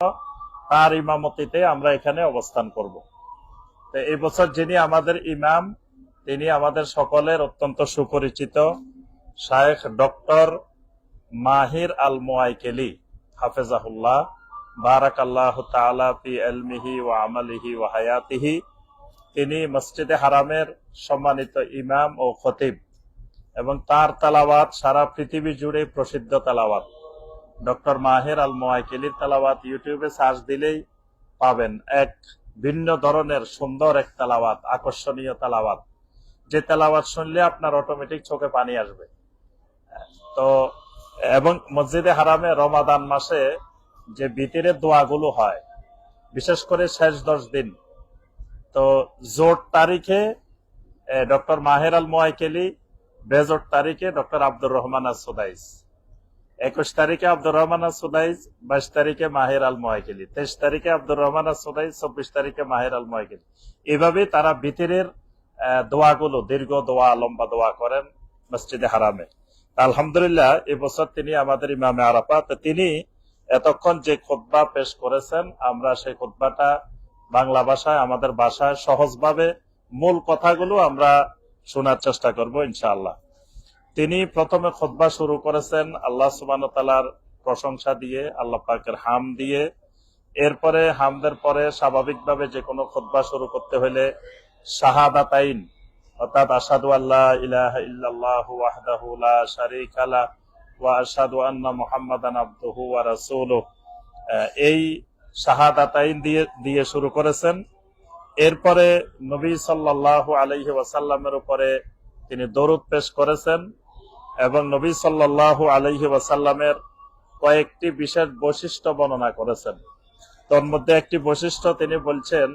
তার ইমামতিতে আমরা এখানে অবস্থান করব। তো এই বছর যিনি আমাদের ইমাম, তিনি আমাদের সকলের অত্যন্ত সুপরিচিত শায়েখ ডক্টর মাহির আল মোয়াইকেলি হাফেজাহুল্লাহ। বারাক আল্লাহ তালা ফি আলমিহি ও আমালিহি ও হায়াতিহি। তিনি মসজিদে হারামের সম্মানিত ইমাম ও খতিব এবং তার তালাওয়াত সারা পৃথিবী জুড়ে প্রসিদ্ধ তালাওয়াত। ডক্টর মাহের আল মোয়াইকেলির তালাওয়াত ইউটিউবে সার্চ দিলেই পাবেন এক ভিন্ন ধরনের সুন্দর এক তালাওয়াত, আকর্ষণীয় তালাওয়াত। যে তালাওয়াত শুনলে আপনার অটোমেটিক চোখে পানি আসবে। তো, এবং মসজিদে হারামে রমাদান মাসে যে বিতিরের দোয়াগুলো হয়, বিশেষ করে শেষ দশ দিন, তো জোট তারিখে ডক্টর মাহের আল মোয়াইকেলি, বেজোট তারিখে ডক্টর আব্দুর রহমান সুদাইস। একুশ তারিখে আব্দুর রহমান সুদাইস বাইশ তারিখে মাহের আল মোয়াইকেলি তেইশ তারিখে আব্দুর রহমান সুদাইস চব্বিশ তারিখে মাহের আল মোয়াইকেলি এভাবে তারা বিতিরের দোয়াগুলো, দীর্ঘ দোয়া, লম্বা দোয়া করেন মসজিদে হারামে। আলহামদুলিল্লাহ এবছর তিনি আমাদের ইমামে আরাফা তিনি এতক্ষণ যে খোদ্া পেশ করেছেন, আমরা সেই খোদ্বাটা বাংলা ভাষায়, আমাদের ভাষায় সহজভাবে মূল কথাগুলো আমরা শোনার চেষ্টা করব, ইনশাআল্লাহ। তিনি প্রথমে খোদ্া শুরু করেছেন আল্লাহ সুবান তালার প্রশংসা দিয়ে, আল্লাহ পাকের হাম দিয়ে। এরপরে হামদের পরে স্বাভাবিকভাবে যে কোনো খোদ্া শুরু করতে হলে শাহাদাতাইন, অর্থাৎ আসাদু আল্লাহ ইলাহ ইল্লাল্লাহ ওয়াহদাহু লা শারীকা লা ওয়া আশহাদু আন্না মুহাম্মাদান আবদুহু ওয়া এই দিয়ে দিয়ে শুরু করেছেন। এরপরে নবী সাল্লাল্লাহু আলাইহি ওয়াসাল্লামের উপরে তিনি দরুদ পেশ করেছেন। এবং নবী সাল্লাল্লাহু আলাইহি ওয়াসাল্লামের কয়েকটি বিশেষ বৈশিষ্ট্য বর্ণনা করেছেন। তোর মধ্যে একটি বৈশিষ্ট্য তিনি বলছেন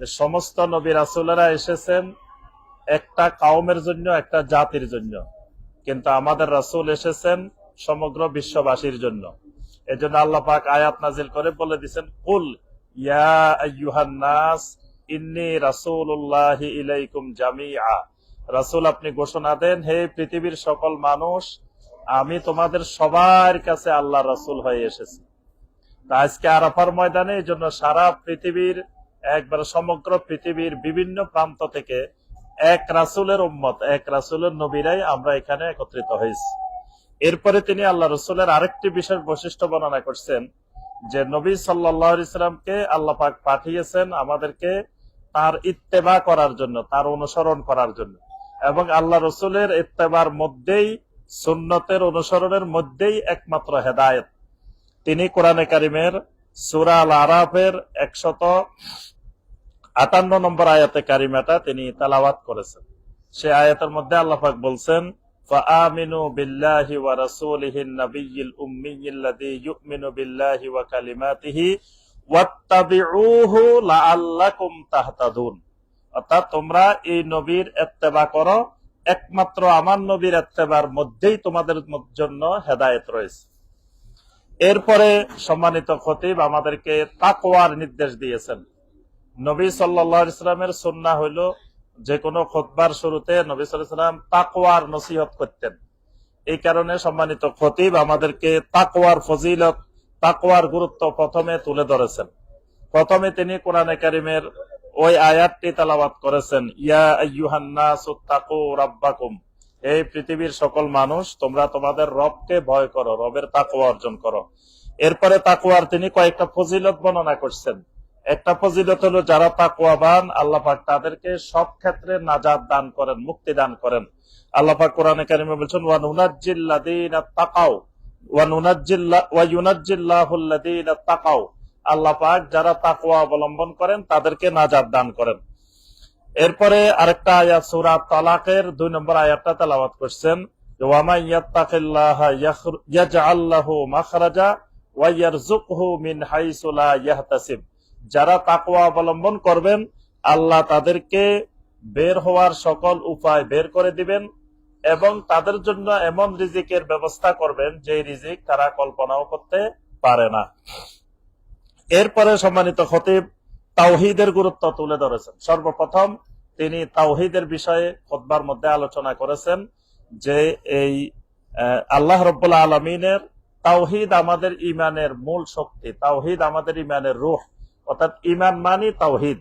যে, সমস্ত নবী রাসুলেরা এসেছেন একটা কাউমের জন্য, একটা জাতির জন্য। কিন্তু আমাদের রাসুল এসেছেন সমগ্র বিশ্ববাসীর জন্য। এই জন্য আল্লাহ পাক আয়াত নাজিল করে বলে দিচ্ছেন কুল ইয়া আইয়ুহান নাস, ইন্নি রাসূলুল্লাহি ইলাইকুম জামিআ। রাসূল, আপনি ঘোষণা দেন, হে পৃথিবীর সকল মানুষ, আমি তোমাদের সবার কাছে আল্লাহ রাসূল হয়ে এসেছি। তা আজকে আরাফার ময়দানে এই জন্য সারা পৃথিবীর, একবার সমগ্র পৃথিবীর বিভিন্ন প্রান্ত থেকে এক রাসুলের উম্মত, এক রাসুলের নবীরাই আমরা এখানে একত্রিত হয়েছি। এরপরে তিনি আল্লাহ রসুলের আরেকটি বিশেষ বৈশিষ্ট্য বর্ণনা করছেন, যে নবী সাল্লাহ ইসলামকে আল্লাহ পাক পাঠিয়েছেন আমাদেরকে তার ইত্তেবা করার জন্য, তার অনুসরণ করার জন্য। এবং আল্লাহ রসুলের ইত্তেবার মধ্যেই সুন্নতের অনুসরণের মধ্যেই একমাত্র হেদায়ত তিনি কোরআনে কারিমের সুরা আল আরাফের একশত আটান্ন নম্বর আয়াতে কারিমাটা তিনি তালাওয়াত করেছেন সে আয়াতের মধ্যে আল্লাহাক বলছেন فآمنوا بالله ورسوله النبي الأمي الذي يؤمن بالله وكلماته واتبعوه لعلكم تهتدون অর্থাৎ তোমরা এই নবীর এত্তেবা করো। একমাত্র আমার নবীর এত্তেবার মধ্যেই তোমাদের জন্য হেদায়েত রয়েছে। এরপরে সম্মানিত খতিব আমাদেরকে তাকওয়ার নির্দেশ দিয়েছেন। নবী সাল্লা ইসলামের সন্না হইল যে কোনো খোদবার শুরুতে নবী সাল্লাম তাকওয়ার নসিহত করতেন। এই কারণে সম্মানিত খতিব আমাদেরকে তাকওয়ার ফজিলত, তাকওয়ার গুরুত্ব প্রথমে তুলে ধরেছেন। প্রথমে তিনি কোরআনে কারিমের ওই আয়াতটি তালাবাত করেছেন, ইয়া এই পৃথিবীর সকল মানুষ, তোমরা তোমাদের রবকে ভয় করো, রবের তাকুয়া অর্জন করো। এরপরে তাকুয়ার তিনি কয়েকটা ফজিলত বর্ণনা করছেন। একটা ফজিলত হলো, যারা তাকুয়াবান আল্লাহ পাক তাদেরকে সব ক্ষেত্রে নাজাদ দান করেন, মুক্তি দান করেন। আল্লাহ পাক কোরআনে কারিমে বলছেন, ওয়া নুনাজ্জিল্লাযীনা তাকাও ওয়া নুনাজ্জিল্লা ওয়া ইউনাজ্জিল্লাহুল্লাযীনা তাকাও আল্লাহ পাক যারা তাকুয়া অবলম্বন করেন তাদেরকে নাজাদ দান করেন। এরপরে আরেকটা আয়াত, সূরা তালাকের দুই নম্বর আয়াতটা তেলাওয়াত করছেন। যারা তাকওয়া অবলম্বন করবেন, আল্লাহ তাদেরকে বের হওয়ার সকল উপায় বের করে দিবেন এবং তাদের জন্য এমন রিজিকের ব্যবস্থা করবেন যে রিজিক তারা কল্পনাও করতে পারে না। এরপরে সম্মানিত খতিব, তাওহিদের গুরুত্ব তুলে ধরেছেন। সর্বপ্রথম তিনি তাওহিদের বিষয়ে খোদবার মধ্যে আলোচনা করেছেন যে এই আল্লাহ রব্বুল্লা আলমিনের তাওহিদ আমাদের ইমানের মূল শক্তি। তাওহিদ আমাদের ইমানের রুহ। অর্থাৎ ইমান মানি তাওহিদ।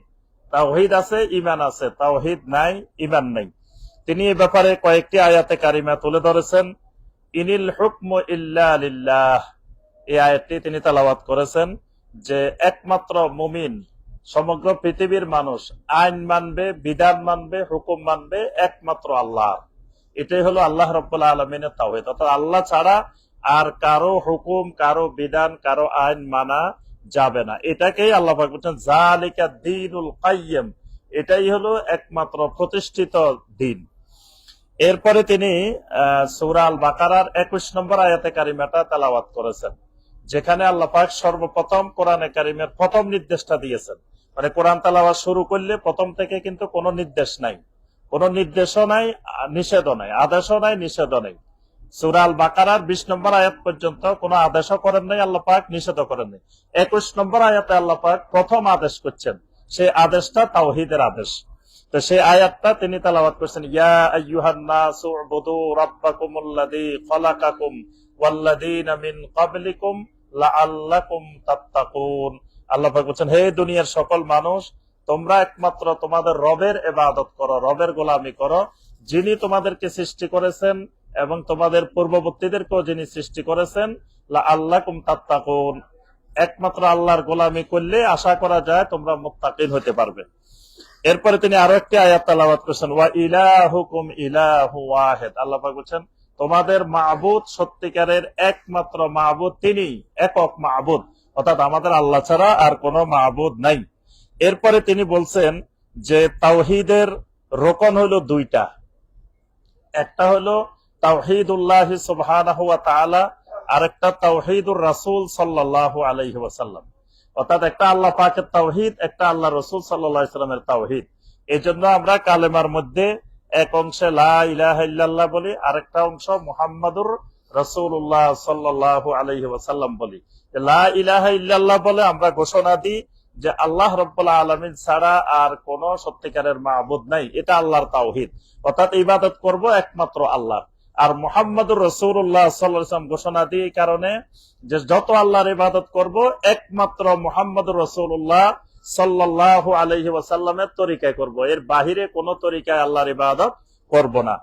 তাওহিদ আছে ইমান আছে। তাওহিদ নাই ইমান নাই। তিনি এ ব্যাপারে কয়েকটি আয়াতে কারিমা তুলে ধরেছেন। ইনিল হুকম ইল্লা লিল্লাহ। এই আয়াতটি তিনি তালাবাত করেছেন। যে একমাত্র মুমিন, সমগ্র পৃথিবীর মানুষ আইন মানবে, বিধান মানবে, হুকুম মানবে, একমাত্র আল্লাহ। এটাই হলো আল্লাহ রব্বুল্লাহ আলমিনের তাওহিদ। অর্থাৎ আল্লাহ ছাড়া আর কারও হুকুম, কারও বিধান, কারও আইন মানা যাবে না। এটাকেই আল্লাহ বলছেন জালিকা দিনুল কাইয়্যিম। এটাই হলো একমাত্র প্রতিষ্ঠিত দিন। এরপরে তিনি সৌরা আল বাকারার একুশ নম্বর আয়াতে কারিমাটা তেলাওয়াত করেছেন। যেখানে আল্লাহ পাক সর্বপ্রথম কোরআনে কারিমের প্রথম নির্দেশটা দিয়েছেন। মানে কোরআন তালাওয়াত শুরু করলে প্রথম থেকে কিন্তু কোনো নির্দেশ নাই। কোনো নির্দেশও নাই, নিষেধও নাই, আদেশও নাই, নিষেধও নাই। সুরাল বাকারার বিশ নম্বর আয়াত পর্যন্ত কোনো আদেশও করেন নাই, আল্লাহ পাক নিষেধও করেন নাই। একুশ নম্বর আয়াতে আল্লাহ পাক প্রথম আদেশ করছেন, সেই আদেশটা তাওহিদের আদেশ। তো সেই আয়াতটা তিনি তালাবাত করছেন, ইয়া আইয়ুহান নাসু উবুদু রাব্বাকুমুল্লাযী খালাকাকুম ওয়াল্লাযীনা মিন ক্বাবলিকুম আল্লাহ বলছেন, হে দুনিয়ার সকল মানুষ, তোমরা একমাত্র তোমাদের রবের ইবাদত করো, রবের গোলামি করো, যিনি তোমাদেরকে সৃষ্টি করেছেন এবং তোমাদের পূর্ববর্তীদেরকেও যিনি সৃষ্টি করেছেন, লাআল্লাকুম তাত্তাকুন। একমাত্র আল্লাহর গোলামি করলে আশা করা যায় তোমরা মুত্তাকিন হতে পারবে। এরপরে তিনি আরও একটি আয়াত তালাবাত করছেন, ওয়া ইলাহুকুম ইলাহু ওয়াহিদ। আল্লাহ বলছেন তোমাদের মাহবুদ সত্যিকারের একমাত্র মাহবুদ তিনি একক মাহবুদ অর্থাৎ আমাদের আল্লাহ ছাড়া আর কোন মাহবুদ নাই। এরপরে তিনি বলছেন যে তাওহিদের রোকন হলো দুইটা। একটা হলো তাওহিদুল্লাহ সুবহানাহু ওয়া তাআলা, আরেকটা তাওহিদুর রাসূল সাল্লাল্লাহু আলাইহি ওয়াসাল্লাম। অর্থাৎ একটা আল্লাহ পাকের তাওহিদ, একটা আল্লাহ রসুল আলাইহি সাল্লামের তাওহিদ। এই জন্য আমরা কালেমার মধ্যে এক অংশে লা ইলাহা ইল্লাল্লাহ বলি, আরেকটা অংশ মুহাম্মাদুর রাসূলুল্লাহ সাল্লাল্লাহু আলাইহি ওয়াসাল্লাম বলি। যে লা ইলাহা ইল্লাল্লাহ বলে আমরা ঘোষণা দিই যে আল্লাহ রব্বুল আলমিন ছাড়া আর কোন সত্যিকারের মাহবুদ নাই। এটা আল্লাহর তাওহিদ। অর্থাৎ ইবাদত করব একমাত্র আল্লাহ। আর মোহাম্মদুর রসুল্লাহ সাল্লাম ঘোষণা দিয়ে কারণে যে যত আল্লাহর ইবাদত করব, একমাত্র মোহাম্মদুর রসুল্লাহ সাল্লাহ আলহি ওয়াসাল্লামের তরিকায় করব। এর বাহিরে কোন তরিকায় আল্লাহর ইবাদত করব না।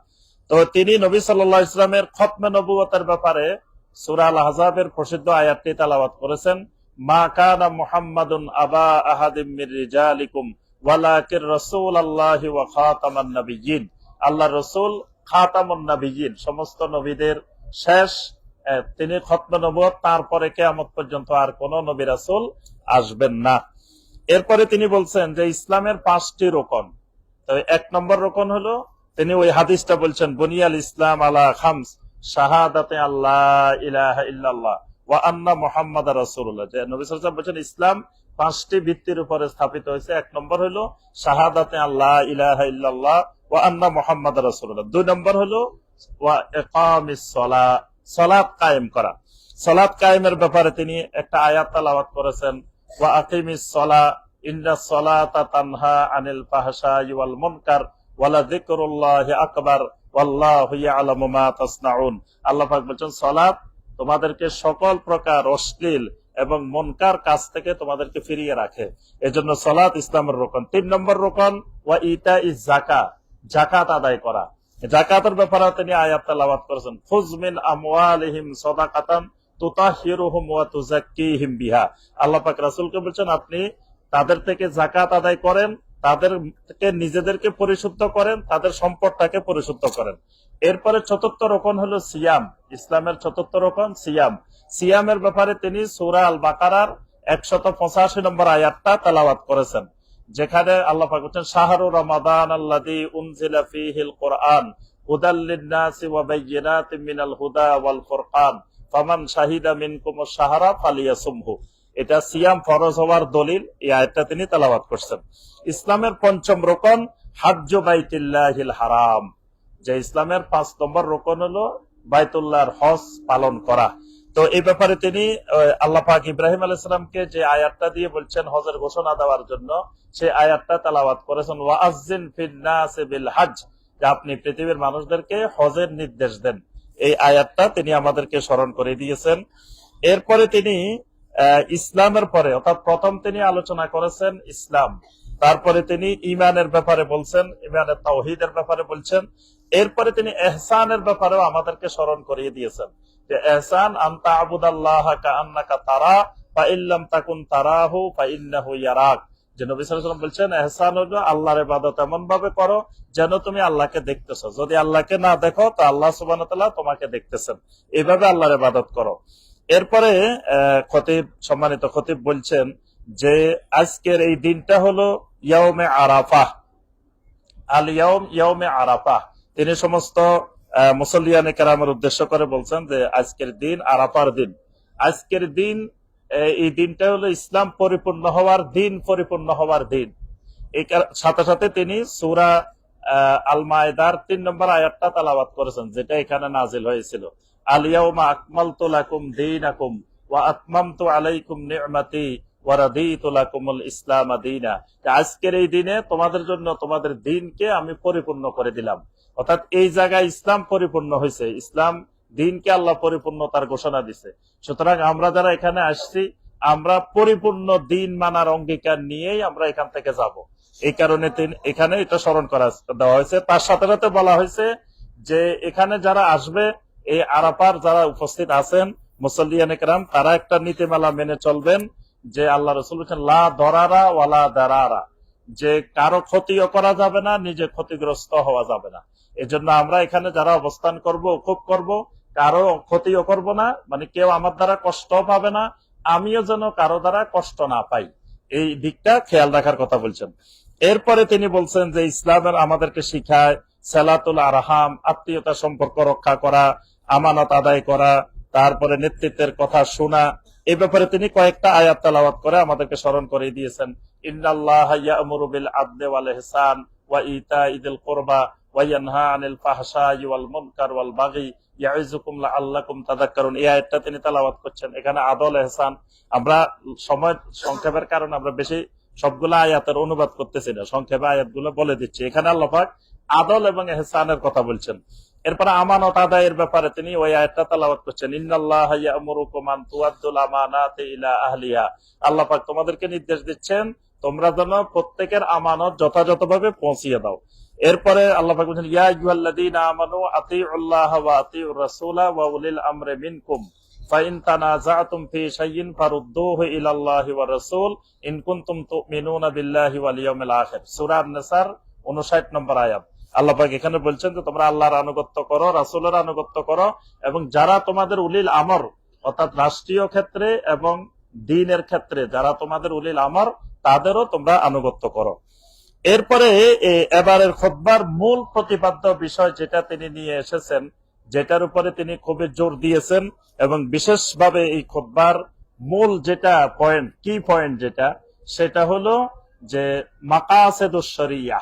তো তিনি নবী সাল্লাহ ইসলামের খতমে নবুয়তের ব্যাপারে সুরাল আহজাবের প্রসিদ্ধ আয়াতটি তালাবাত করেছেন, মা কানা আবা আহাদিম ওয়ালাকির রাসূলুল্লাহি ওয়া খাতামান আল্লাহ রাসূল খাতামুন সমস্ত নবীদের শেষ তিনি খতমে নবুয়ত, তারপরে কিয়ামত পর্যন্ত আর কোন নবী রাসূল আসবেন না। এরপরে তিনি বলছেন যে ইসলামের পাঁচটি রোকন। এক নম্বর রোকন হলো, তিনি ওই হাদিসটা বলছেন, বুনিয়াল ইসলাম খামস, শাহাদাতে আল্লাহ ইলাহা যে নবী ইসলাম পাঁচটি ভিত্তির উপরে স্থাপিত হয়েছে। এক নম্বর হলো, শাহাদাতে আল্লাহ ইলাহা ইল্লাল্লাহ ওয়া আন্না মুহাম্মাদ রাসূলুল্লাহ। দুই নম্বর হলো, ওয়া কায়েম করা। সালাত কায়েমের ব্যাপারে তিনি একটা আয়াত তেলাওয়াত করেছেন। তোমাদেরকে সকল প্রকার অশ্লীল এবং মনকার কাজ থেকে তোমাদেরকে ফিরিয়ে রাখে। এজন্য সলাৎ ইসলামের রোকন। তিন নম্বর রোকন, ওয়া ইতা ইজ জাকা জাকাত আদায় করা। জাকাতের ব্যাপারে তিনি আয়াত করেছেন। ফুজমিন আমওয়ালিহিম সাদাকাতান তুতাহিরুহুম বলছেন, আপনি তাদের থেকে জাকাত আদায় করেন, তাদেরকে নিজেদেরকে পরিশুদ্ধ করেন, তাদের সম্পদটাকে পরিশুদ্ধ করেন। এরপরে চতুর্থ রোকন হলো সিয়াম, ইসলামের চতুর্থ রোকন সিয়াম। সিয়ামের ব্যাপারে তিনি সুরা আল বাকারার একশত পঁচাশি নম্বর আয়াতটা তেলাওয়াত করেছেন, যেখানে আল্লাহ পাক বলছেন, শাহরু রমাদান আল্লাদি কোরআন, হুদাল লিন্নাসি ওয়া হুদা ওয়াল ফুরকান। ফামান শাহিদা মিনকুম শাহরা ফালিয়াসুমহু। এটা সিয়াম ফরজ হওয়ার দলিল, এই আয়াতটা তিনি তেলাওয়াত করছেন। ইসলামের পঞ্চম রোকন, হাজ্জ বাইতুল্লাহিল হারাম। যে ইসলামের পাঁচ নম্বর রোকন হলো বাইতুল্লাহর হজ পালন করা। তো এই ব্যাপারে তিনি আল্লাহ পাক ইব্রাহিম আলাইসালামকে যে আয়াতটা দিয়ে বলছেন হজের ঘোষণা দেওয়ার জন্য, সেই আয়াতটা তালাবাত করেছেন ওয়াজিন ফিন্নাসে বিল হাজ যে আপনি পৃথিবীর মানুষদেরকে হজের নির্দেশ দেন। এই আয়াতটা তিনি আমাদেরকে স্মরণ করে দিয়েছেন। এরপরে তিনি ইসলামের পরে, অর্থাৎ প্রথম তিনি আলোচনা করেছেন ইসলাম। তারপরে তিনি ইমানের ব্যাপারে বলছেন, ইমানের তাওহিদের ব্যাপারে বলছেন। এরপরে তিনি এহসানের ব্যাপারেও আমাদেরকে স্মরণ করিয়ে দিয়েছেন। যে এহসান, আন্তা আবুদাল্লাহ কান্নাকা তারা, ফা ইল্লাম তাকুন তারাহু ইন্নাহু ইয়ারাক। যে নবী সাল্লাল্লাহু বলছেন, এহসান হলো আল্লাহর ইবাদত। এমন ভাবে করো যেন তুমি আল্লাহকে দেখতেছো। যদি আল্লাহকে না দেখো, তো আল্লাহ তাআলা তোমাকে দেখতেছেন। এইভাবে আল্লাহর ইবাদত করো। এরপরে খতিব, সম্মানিত খতিব বলছেন যে, আজকের এই দিনটা হলো ইয়াউমে আরাফা আল ইয়াউম, ইয়াউমে আরাফা তিনি সমস্ত মুসল্লিয়ানে কেরামের উদ্দেশ্য করে বলছেন যে, আজকের দিন আরাফার দিন। আজকের দিন এই দিনটা হলো ইসলাম পরিপূর্ণ হওয়ার দিন, পরিপূর্ণ হওয়ার দিন। এই সাথে সাথে তিনি সুরা আল মায়দার তিন নম্বর আয়াতটা তালাবাত করেছেন, যেটা এখানে নাজিল হয়েছিল। আলিয়াউমা আকমালতু লাকুম দীনাকুম ওয়া আতমামতু আলাইকুম লাকুমুল ইসলাম দীনা। আজকের এই দিনে তোমাদের জন্য তোমাদের দিনকে আমি পরিপূর্ণ করে দিলাম। অর্থাৎ এই জায়গায় ইসলাম পরিপূর্ণ হয়েছে। ইসলাম দিনকে আল্লাহ পরিপূর্ণতার ঘোষণা দিছে। সুতরাং আমরা যারা এখানে আসছি, আমরা পরিপূর্ণ দিন মানার অঙ্গীকার নিয়েই আমরা এখান থেকে যাব। এই কারণে এখানে এটা স্মরণ করা দেওয়া হয়েছে। তার সাথে সাথে বলা হয়েছে যে এখানে যারা আসবে, এই আরাপার যারা উপস্থিত আছেন, মুসল্লিয়ান তারা একটা নীতিমালা মেনে চলবেন যে আল্লাহ রসুল লা দরারা ওয়ালা দারারা। যে কারও ক্ষতিও করা যাবে না, নিজে ক্ষতিগ্রস্ত হওয়া যাবে না। এজন্য আমরা এখানে যারা অবস্থান করব খুব করব কারও ক্ষতিও করব না মানে কেউ আমার দ্বারা কষ্ট পাবে না, আমিও যেন কারও দ্বারা কষ্ট না পাই। এই দিকটা খেয়াল রাখার কথা বলছেন। এরপরে তিনি বলছেন যে ইসলামের আমাদেরকে শিখায় সালাতুল আরহাম, আত্মীয়তা সম্পর্ক রক্ষা করা, আমানত আদায় করা, তারপরে নেতৃত্বের কথা শোনা। এই ব্যাপারে তিনি কয়েকটা আয়াত তালাওয়াত করে আমাদেরকে স্মরণ করে দিয়েছেন। ইন্নাল্লাহ ইয়ামুরু বিল আদলি ওয়াল ইহসান ওয়া ইতাইদিল কুরবা। বলে দিচ্ছি। এখানে আদল এবং এহসানের কথা বলছেন। এরপরে আমানত আদায়ের ব্যাপারে তিনি ওই আয়াতটা তালাওয়াত করছেন। পাক তোমাদেরকে নির্দেশ দিচ্ছেন, তোমরা যেন প্রত্যেকের আমানত যথাযথভাবে পৌঁছিয়ে দাও। এরপরে আল্লাহ আতিউল্লাহ ওয়া আতিউর রাসূলা ওয়া উলিল আমরি মিনকুম। ফাইন তানাযাতুম ফি শাইইন ফারুদ্দুহু ইলাল্লাহি ওয়া রাসূল। ইন কুনতুম তুমিনুনা বিল্লাহি ওয়াল ইয়াউমিল আখির। সূরা আন-নিসার 59 নম্বর আল্লাহ এখানে বলছেন যে, তোমরা আল্লাহর আনুগত্য করো, রাসূলের আনুগত্য করো এবং যারা তোমাদের উলিল আমর, অর্থাৎ রাষ্ট্রীয় ক্ষেত্রে এবং দিনের ক্ষেত্রে যারা তোমাদের উলিল আমর, তাদেরও তোমরা আনুগত্য করো। এরপরে এবারের খোদবার মূল প্রতিপাদ্য বিষয় যেটা তিনি নিয়ে এসেছেন, যেটার উপরে তিনি খুবই জোর দিয়েছেন এবং বিশেষভাবে এই খোদবার মূল যেটা পয়েন্ট কি পয়েন্ট যেটা, সেটা হলো যে মাকাসেদুশরিয়া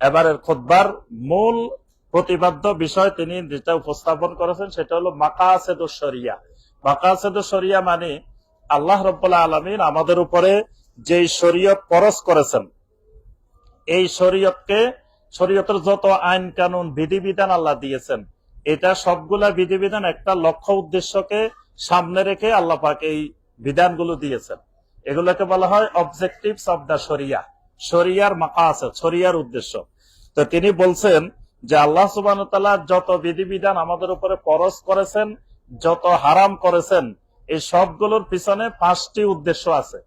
এবারের খোদবার মূল প্রতিপাদ্য বিষয় তিনি যেটা উপস্থাপন করেছেন, সেটা হলো মাকাসেদুশরিয়া মাকাসেদুশরিয়া মানে আল্লাহ রব্বুল্লাহ আলমিন আমাদের উপরে যেই শরীয়ত পরশ করেছেন এই শরীয়তকে, শরীয়তের যত আইন কানুন, বিধিবিধান আল্লাহ দিয়েছেন, এটা সবগুলা বিধিবিধান একটা লক্ষ্য উদ্দেশ্যকে সামনে রেখে আল্লাহ পাক এই বিধানগুলো দিয়েছেন। এগুলোকে বলা হয় অবজেক্টিভস অব দ্য শরিয়া শরিয়ার মাকা আছে শরিয়ার উদ্দেশ্য। তো তিনি বলছেন যে আল্লাহ সুবান যত বিধিবিধান আমাদের উপরে পরশ করেছেন, যত হারাম করেছেন, এই সবগুলোর পিছনে পাঁচটি উদ্দেশ্য আছে।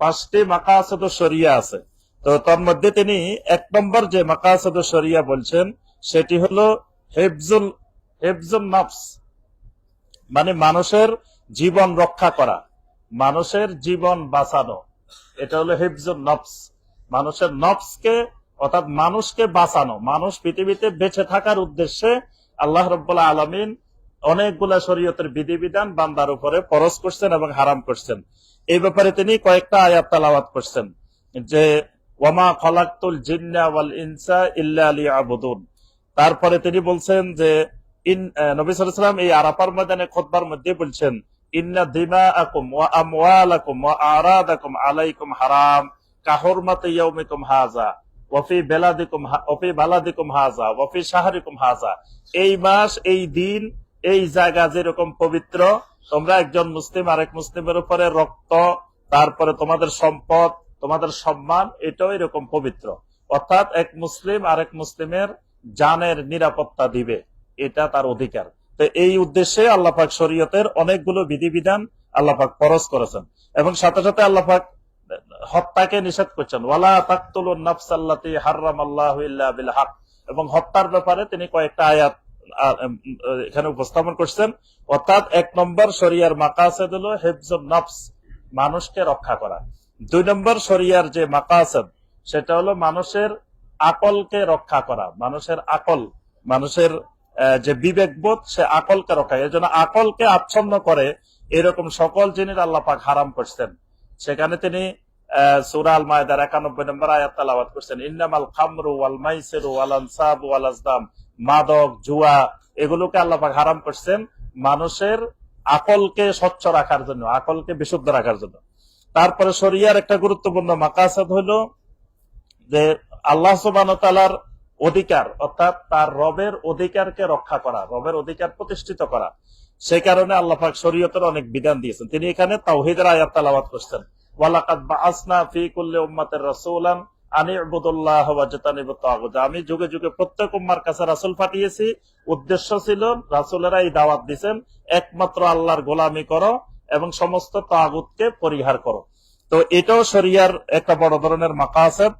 পাঁচটি মাকা আছে তো শরিয়া আছে। তো তার মধ্যে তিনি এক নম্বর যে মাকাসদ শরিয়া বলছেন, সেটি হলো হেফজুল হেফজুল নফস মানে মানুষের জীবন রক্ষা করা, মানুষের জীবন বাঁচানো। এটা হলো হেফজুল নফস। মানুষের নফসকে, অর্থাৎ মানুষকে বাঁচানো, মানুষ পৃথিবীতে বেঁচে থাকার উদ্দেশ্যে আল্লাহ রব্বুল্লাহ আলমিন অনেকগুলা শরীয়তের বিধিবিধান বান্দার উপরে পরশ করছেন এবং হারাম করছেন। এই ব্যাপারে তিনি কয়েকটা আয়াত তালাওয়াত করছেন, যে ওয়ামা খলাক্তুল ইনসা ইল্লা লিয়াবুদুন। তারপরে তিনি বলছেন যে, ইন নবী এই আরাফার ময়দানে মধ্যে বলছেন, ইন্না ওয়া আমওয়ালাকুম ওয়া আরাদাকুম আলাইকুম হারাম, কাহুরমাতি ইয়াউমিকুম হাযা, ওয়া ফি বেলাদিকুম হা- ওয়া ফি বালাদিকুম হাযা, ওয়া ফি শাহরিকুম এই মাস, এই দিন, এই জায়গা যেরকম পবিত্র, তোমরা একজন মুসলিম আরেক মুসলিমের উপরে রক্ত, তারপরে তোমাদের সম্পদ তোমাদের সম্মান, এটাও এরকম পবিত্র। অর্থাৎ এক মুসলিম আরেক মুসলিমের জানের নিরাপত্তা দিবে, এটা তার অধিকার। তো এই উদ্দেশ্যে আল্লাপাক শরীয়তের অনেকগুলো বিধিবিধান আল্লাপাক ফরজ করেছেন। এবং সাথে সাথে আল্লাপাক হত্যাকে নিষেধ করছেন। ওয়ালা এবং হত্যার ব্যাপারে তিনি কয়েকটা আয়াত এখানে উপস্থাপন করছেন। অর্থাৎ এক নম্বর শরিয়ার মাকাসেদ হলো হেফজুন নফস, মানুষকে রক্ষা করা। দুই নম্বর শরিয়ার যে মাকাসেদ, সেটা হলো মানুষের আকলকে রক্ষা করা, মানুষের আকল, মানুষের যে বিবেকবোধ, সে আকলকে রক্ষা, এই জন্য আকলকে আচ্ছন্ন করে এরকম সকল জিনিস আল্লাহ পাক হারাম করছেন। সেখানে তিনি সুরা আল মায়দার একানব্বই নম্বর আয়াত করছেন, ইন্নামাল খামরু ওয়াল মাইসিরু ওয়াল আনসাব ওয়াল মাদক, জুয়া, এগুলোকে আল্লাহ পাক হারাম করছেন মানুষের আকলকে স্বচ্ছ রাখার জন্য, আকলকে বিশুদ্ধ রাখার জন্য। তারপরে শরিয়ার একটা গুরুত্বপূর্ণ মাকাসাদ হলো যে আল্লাহ সুবান অধিকার, অর্থাৎ তার রবের অধিকারকে রক্ষা করা, রবের অধিকার প্রতিষ্ঠিত করা। সেই কারণে আল্লাহ পাক শরীয়তের অনেক বিধান দিয়েছেন। তিনি এখানে তাওহিদের আয়াত তালাবাদ করছেন। আমি যুগে যুগে প্রত্যেক উম্মার কাছে রাসূল পাঠিয়েছি। উদ্দেশ্য ছিল রাসূলেরা এই দাওয়াত দিবেন একমাত্র আল্লাহর গোলামি করো এবং সমস্ত তাগুতকে পরিহার করো। তো এটাও শরিয়ার একটা বড় ধরনের মাকাসেদ।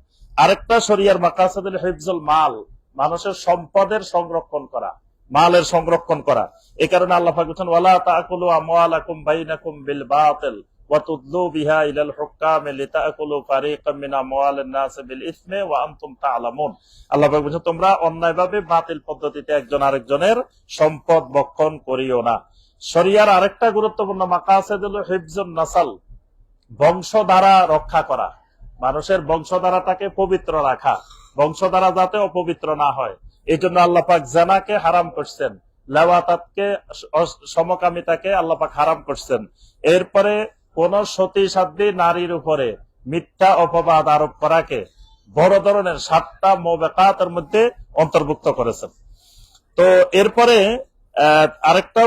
আরেকটা শরিয়ার মাকাসেদ হিফজুল মাল, মানুষের সম্পদের সংরক্ষণ করা, মালের সংরক্ষণ করা। এই কারণে আল্লাহ বলেছেন, ওয়ালা তাকুলু আমওয়ালাকুম বাইনাকুম বিল বাতিল ওয়া তুদলু বিহা ইলাল হুকাম লিতাকুলু মিন আমওয়ালিন নাস বিল ইসমি ওয়া আনতুম আল্লাহ তোমরা অন্যায়ভাবে বাতিল পদ্ধতিতে একজন আরেকজনের সম্পদ বক্ষণ করিও না। শরিয়ার আরেকটা গুরুত্বপূর্ণ মাকাসেদ হলো হিফজুন নাসাল, বংশধারা রক্ষা করা। মানুষের বংশধারাটাকে পবিত্র রাখা, বংশধারা যাতে অপবিত্র না হয়। এই জন্য আল্লাপাক জানাকে হারাম করছেন, লেওয়াতাতকে সমকামিতাকে আল্লাপাক হারাম করছেন। এরপরে কোন সতী সাধ্যী নারীর উপরে মিথ্যা অপবাদ আরোপ করাকে বড় ধরনের সাতটা মোবেকাতের মধ্যে অন্তর্ভুক্ত করেছেন। তো এরপরে আরেকটা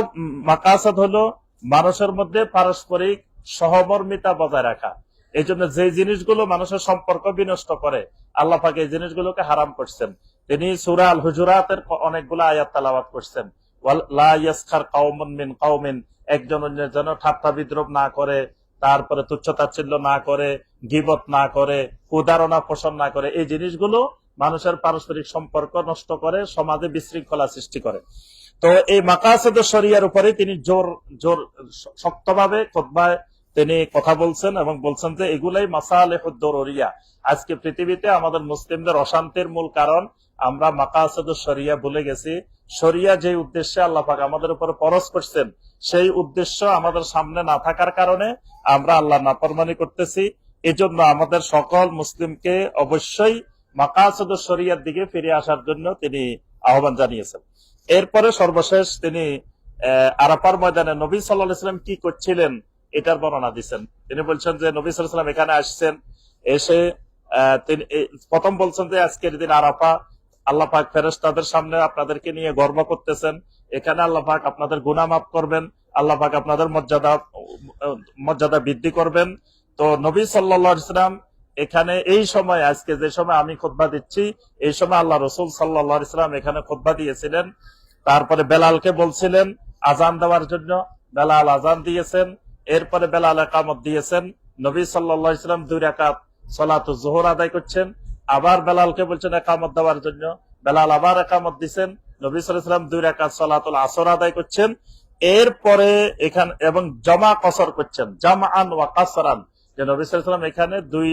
মাকাসাদ হলো মানুষের মধ্যে পারস্পরিক সহমর্মিতা বজায় রাখা। এই জন্য যে জিনিসগুলো মানুষের সম্পর্ক বিনষ্ট করে, আল্লাহ পাক এই জিনিসগুলোকে হারাম করছেন। তিনি সুরা আল হুজুরাতের অনেকগুলো আয়াত তালাবাত করছেন। একজন অন্যের যেন ঠাট্টা বিদ্রোপ না করে, তারপরে তুচ্ছতাচ্ছিল্য না করে, গিবত না করে উদাহরণা পোষণ না করে, এই জিনিসগুলো মানুষের পারস্পরিক সম্পর্ক নষ্ট করে, সমাজে বিশৃঙ্খলা সৃষ্টি করে। তো এই মাকাসেদ শরিয়ার উপরে তিনি জোর জোর, শক্তভাবে খোদবায় তিনি কথা বলছেন এবং বলছেন যে এগুলাই মাসালেহুদ্দরিয়া আজকে পৃথিবীতে আমাদের মুসলিমদের অশান্তির মূল কারণ আমরা মাকাসেদ শরিয়া ভুলে গেছি। শরিয়া যে উদ্দেশ্যে আল্লাহ পাক আমাদের উপর পরশ করছেন, সেই উদ্দেশ্য আমাদের সামনে না থাকার কারণে আমরা আল্লাহ নাফরমানি করতেছি। এজন্য আমাদের সকল মুসলিমকে অবশ্যই মাকাসেদ শরিয়ার দিকে ফিরে আসার জন্য তিনি আহ্বান জানিয়েছেন। এরপরে সর্বশেষ তিনি আহ, আরাফার ময়দানে নবী সাল্লাহ ইসলাম কি করছিলেন এটার বর্ণনা দিচ্ছেন তিনি বলছেন যে নবী সাল্লাম এখানে আসছেন এসে তিনি প্রথম বলছেন যে আজকের দিন আরাফা আল্লাহ পাক ফেরেশতাদের সামনে আপনাদেরকে নিয়ে গর্ব করতেছেন। এখানে আল্লাহ পাক আপনাদের গুনাহ মাফ করবেন আল্লাহ পাক আপনাদের মর্যাদা মর্যাদা বৃদ্ধি করবেন। তো নবী ইসলাম এখানে এই সময় আজকে যে সময় আমি খোদবা দিচ্ছি এই সময় আল্লাহ রসুল সাল্লাহ ইসলাম এখানে খোদবা দিয়েছিলেন। তারপরে বেলালকে বলছিলেন, আজান দেওয়ার জন্য বেলাল আজান দিয়েছেন, এরপরে বেলাল একামত দিয়েছেন। নবী সাল্লাহ ইসলাম দুই রাকাত সলাত জোহর আদায় করছেন। আবার বেলালকে বলছেন, একামত দেওয়ার জন্য। বেলাল আবার একামত দিচ্ছেন নবী সাল্লাম দুই রাকাত সলাতুল আসর আদায় করছেন। এরপরে এখানে এবং জমা কসর করছেন। জামআন ওয়া কাসরান। যে নবী সাল্লাম এখানে দুই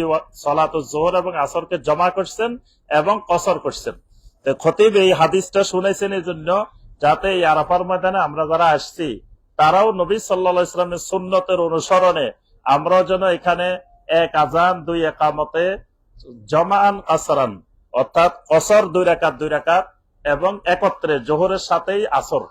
সলাত জোহর এবং আসরকে জমা করছেন এবং কসর করছেন। খতিব এই হাদিসটা শুনেছেন এই জন্য যাতে এই আরাফার ময়দানে আমরা যারা আসছি, তারাও নবী সাল্লা ইসলামের সুন্নতের অনুসরণে আমরাও যেন এখানে এক আজান, দুই একামতে জমান কাসরান, অর্থাৎ কসর দুই রাকাত দুই রাকাত এবং একত্রে জোহরের সাথেই আসর।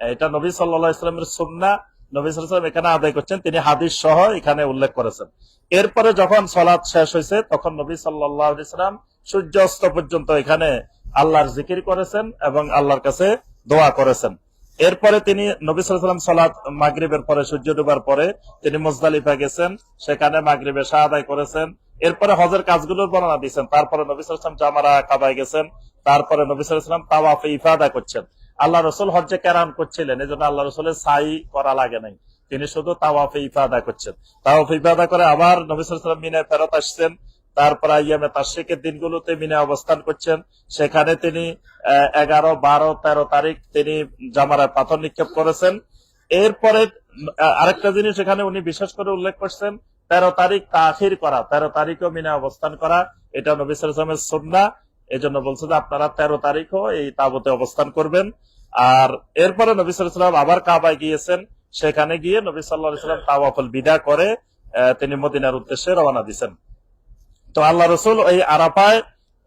এটা নবী সাল্লাহ ইসলামের সুন্না। নবী সাল্লাম এখানে আদায় করছেন, তিনি হাদিস সহ এখানে উল্লেখ করেছেন। এরপরে যখন সলাদ শেষ হয়েছে, তখন নবী সাল্লাহ ইসলাম সূর্য অস্ত পর্যন্ত এখানে আল্লাহর জিকির করেছেন এবং আল্লাহর কাছে দোয়া করেছেন। এরপরে তিনি নবী সাল্লাম সালাত মাগরিবের পরে, সূর্য ডুবার পরে তিনি মুজদালিফা গেছেন, সেখানে মাগরিবে শাহ আদায় করেছেন। এরপরে হজের কাজগুলোর বর্ণনা দিয়েছেন। তারপরে নবী সাল্লাম জামারা কাবায় গেছেন। তারপরে নবী সাল্লাম তাওয়াফে ইফাদা করছেন। আল্লাহ রসুল হজ্জে কেরান করছিলেন এই জন্য আল্লাহ রসুলের সাই করা লাগে নাই। তিনি শুধু তাওয়াফে ইফাদা করছেন। তাওয়াফে ইফাদা করে আবার নবী সাল্লাম মিনায় ফেরত আসছেন। তারপরে ইয়ামে তাশরিকের দিনগুলোতে মিনে অবস্থান করছেন। সেখানে তিনি এগারো, বারো, তেরো তারিখ তিনি জামারায় পাথর নিক্ষেপ করেছেন। এরপরে আরেকটা জিনিস এখানে উনি বিশেষ করে উল্লেখ করছেন, তেরো তারিখ তাখির করা, তেরো তারিখও মিনে অবস্থান করা, এটা নবী সালামের সন্না এই জন্য বলছে যে আপনারা তেরো তারিখও এই তাবতে অবস্থান করবেন। আর এরপরে নবী সাল্লাম আবার কাবায় গিয়েছেন। সেখানে গিয়ে নবী সাল্লাহ সাল্লাম তাওয়াফল বিদা করে তিনি মদিনার উদ্দেশ্যে রওনা দিয়েছেন। তো আল্লাহ রসুল ওই আরাফায়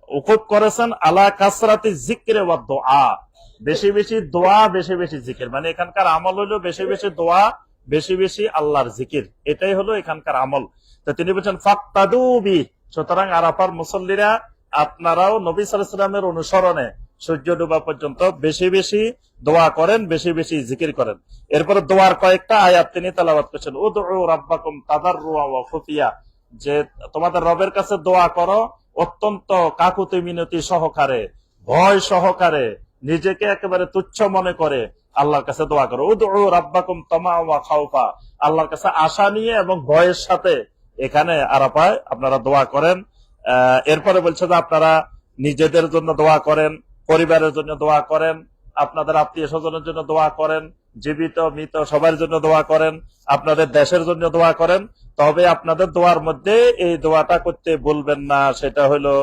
উকুব করেছেন আলা কাসরাতি জিক্রে ওয়া দোয়া। বেশি বেশি দোয়া, বেশি বেশি জিকির। মানে এখানকার আমল হলো বেশি বেশি দোয়া, বেশি বেশি আল্লাহর জিকির। এটাই হলো এখানকার আমল। তো তিনি বলছেন ফাক্তাদুবি সুতরাং আরাফার মুসল্লিরা, আপনারাও নবী সালামের অনুসরণে সূর্য ডুবা পর্যন্ত বেশি বেশি দোয়া করেন, বেশি বেশি জিকির করেন। এরপরে দোয়ার কয়েকটা আয়াত তিনি তালাবাদ করছেন। উদউ রাব্বাকুম তাদাররুয়া ওয়া খুফিয়া। যে তোমাদের রবের কাছে দোয়া করো, অত্যন্ত কাকুতি মিনতি সহকারে, ভয় সহকারে, নিজেকে একেবারে তুচ্ছ মনে করে আল্লাহর কাছে দোয়া করো। উদউ রাব্বাকুম তামা ওয়া খাউফা। আল্লাহর কাছে আশা নিয়ে এবং ভয়ের সাথে এখানে আরাপায় আপনারা দোয়া করেন। এরপরে বলছে যে আপনারা নিজেদের জন্য দোয়া করেন, পরিবারের জন্য দোয়া করেন। আপনাদের আত্মীয় স্বজনের জন্য দোয়া করেন, জীবিত, মৃত, সবার জন্য দোয়া করেন, আপনাদের দেশের জন্য দোয়া করেন, তবে আপনাদের দোয়ার মধ্যে এই দোয়াটা করতে বলবেন না। সেটা হলো,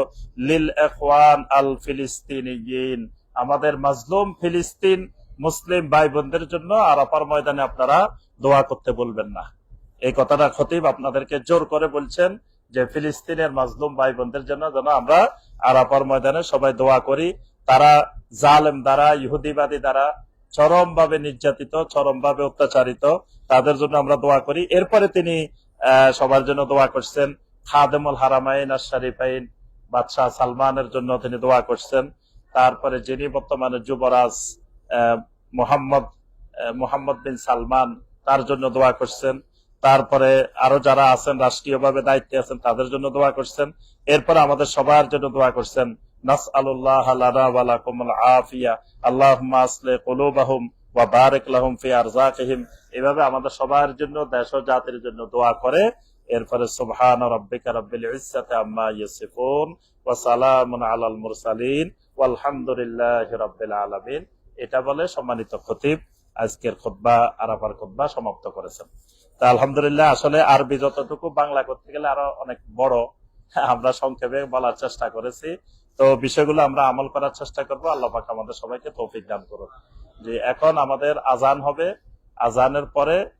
লিল এখওয়ান আল ফিলিস্তিন আমাদের মাজলুম ফিলিস্তিন মুসলিম ভাই বোনদের জন্য আর অপার ময়দানে আপনারা দোয়া করতে বলবেন না। এই কথাটা খতিব আপনাদেরকে জোর করে বলছেন যে, ফিলিস্তিনের মাজলুম ভাই বোনদের জন্য যেন আমরা আরাপার ময়দানে সবাই দোয়া করি। তারা জালেম দ্বারা, ইহুদিবাদী দ্বারা চরম ভাবে নির্যাতিত চরম ভাবে অত্যাচারিত, তাদের জন্য আমরা দোয়া করি। এরপরে তিনি সবার জন্য দোয়া করছেন। খাদেমুল হারামাইন আর শরীফাইন বাদশাহ সালমানের জন্য তিনি দোয়া করছেন। তারপরে যিনি বর্তমানে যুবরাজ মোহাম্মদ মোহাম্মদ বিন সালমান, তার জন্য দোয়া করছেন। তারপরে আরও যারা আছেন, রাষ্ট্রীয়ভাবে দায়িত্বে আছেন, তাদের জন্য দোয়া করছেন। এরপরে আমাদের সবার জন্য দোয়া করছেন রাব্বিল ইজ্জাতি আম্মা ইয়াসিফুন ওয়া সালামুন আলাল মুরসালিন। ওয়ালহামদুলিল্লাহি রাব্বিল আলামিন। এটা বলে সম্মানিত খতিব, আজকের খুতবা, আরাফার খুতবা সমাপ্ত করেছেন। তা আলহামদুলিল্লাহ, আসলে আরবি যতটুকু বাংলা করতে গেলে আরও অনেক বড়। আমরা সংক্ষেপে বলার চেষ্টা করেছি। তো বিষয়গুলো আমরা আমল করার চেষ্টা করব। আল্লাহ পাক আমাদের সবাইকে তৌফিক দান করুন যে এখন আমাদের আজান হবে। আজানের পরে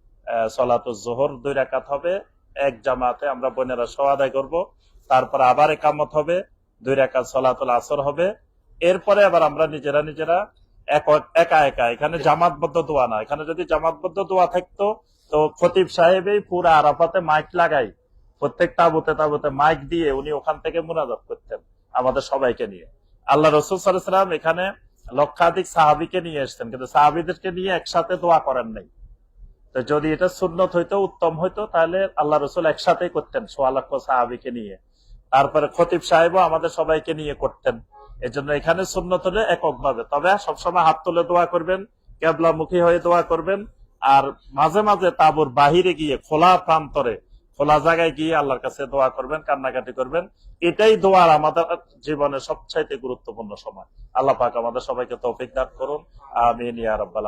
সলাতুল জোহর দুই রাকাত হবে। এক জামাতে আমরা বোনেরা সহ আদায় করব। তারপরে আবার একামত হবে। দুই রাকাত সলাতুল আসর হবে। এরপরে আবার আমরা নিজেরা নিজেরা এক- একা একা। এখানে জামাতবদ্ধ দোয়া না। এখানে যদি জামাতবদ্ধ দোয়া থাকতো, তো খতিব সাহেবই পুরা আরাফাতে মাইক লাগাই। প্রত্যেক তাবুতে তাবুতে মাইক দিয়ে উনি ওখান থেকে মুনাজাত করতেন। আমাদের সবাইকে নিয়ে। আল্লাহ রসুল সাল্লাম এখানে লক্ষাধিক সাহাবিকে নিয়ে এসছেন, কিন্তু সাহাবিদেরকে নিয়ে একসাথে দোয়া করেন নাই। তো যদি এটা সুন্নত হইতো, উত্তম হইতো, তাহলে আল্লাহ রসুল একসাথেই করতেন সোয়া লক্ষ সাহাবিকে নিয়ে। তারপরে খতিব সাহেবও আমাদের সবাইকে নিয়ে করতেন। এজন্য এখানে সুন্নত হলে এককভাবে। তবে সবসময় হাত তুলে দোয়া করবেন, কেবলামুখী হয়ে দোয়া করবেন, আর মাঝে মাঝে তাবুর বাহিরে গিয়ে খোলা প্রান্তরে খোলা জায়গায় গিয়ে আল্লাহর কাছে দোয়া করবেন, কান্নাকাটি করবেন। এটাই দোয়ার আমাদের জীবনের সবচাইতে গুরুত্বপূর্ণ সময়। আল্লাহ পাক আমাদের সবাইকে তৌফিক দান করুন। আমিন ইয়া রাব্বাল